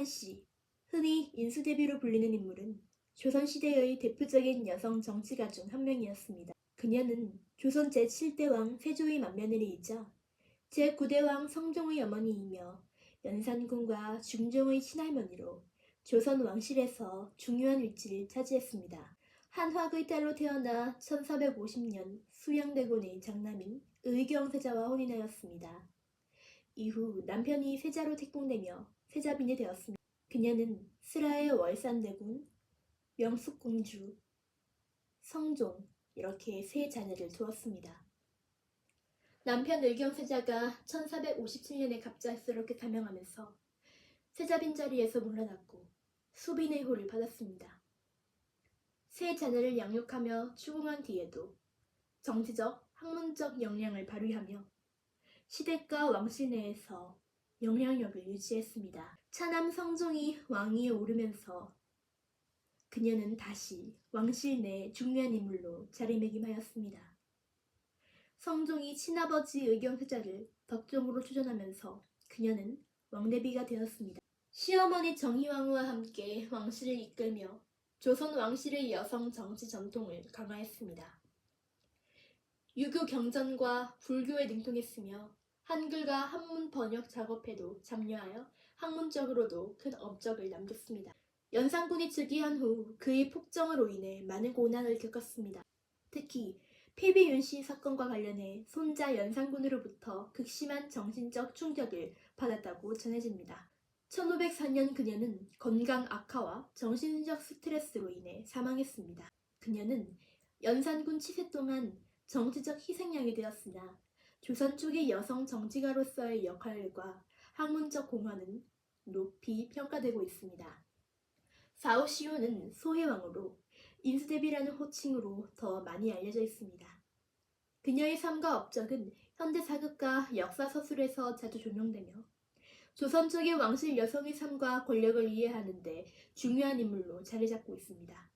한씨, 흔히 인수대비로 불리는 인물은 조선시대의 대표적인 여성 정치가 중 한 명이었습니다. 그녀는 조선 제7대 왕 세조의 맏며느리이자 제9대 왕 성종의 어머니이며 연산군과 중종의 친할머니로 조선 왕실에서 중요한 위치를 차지했습니다. 한화의 딸로 태어나 1450년 수양대군의 장남인 의경세자와 혼인하였습니다. 이후 남편이 세자로 택봉되며 세자빈이 되었습니다. 그녀는 슬하의 월산대군, 명숙공주, 성종 이렇게 세 자녀를 두었습니다. 남편 의경세자가 1457년에 갑작스럽게 사명하면서 세자빈 자리에서 물러났고 수빈의 호를 받았습니다. 세 자녀를 양육하며 추궁한 뒤에도 정치적, 학문적 역량을 발휘하며 시댁과 왕실 내에서 영향력을 유지했습니다. 차남 성종이 왕위에 오르면서 그녀는 다시 왕실 내 중요한 인물로 자리매김하였습니다. 성종이 친아버지 의경세자를 덕종으로 추전하면서 그녀는 왕대비가 되었습니다. 시어머니 정희왕후와 함께 왕실을 이끌며 조선 왕실의 여성 정치 전통을 강화했습니다. 유교 경전과 불교에 능통했으며 한글과 한문 번역 작업에도 참여하여 학문적으로도 큰 업적을 남겼습니다. 연산군이 즉위한 후 그의 폭정으로 인해 많은 고난을 겪었습니다. 특히 폐비윤씨 사건과 관련해 손자 연산군으로부터 극심한 정신적 충격을 받았다고 전해집니다. 1504년 그녀는 건강 악화와 정신적 스트레스로 인해 사망했습니다. 그녀는 연산군 치세 동안 정치적 희생양이 되었으나 조선 쪽의 여성 정치가로서의 역할과 학문적 공헌은 높이 평가되고 있습니다. 사오시오는 소해왕으로 인수대비라는 호칭으로 더 많이 알려져 있습니다. 그녀의 삶과 업적은 현대 사극과 역사 서술에서 자주 조명되며 조선 쪽의 왕실 여성의 삶과 권력을 이해하는 데 중요한 인물로 자리 잡고 있습니다.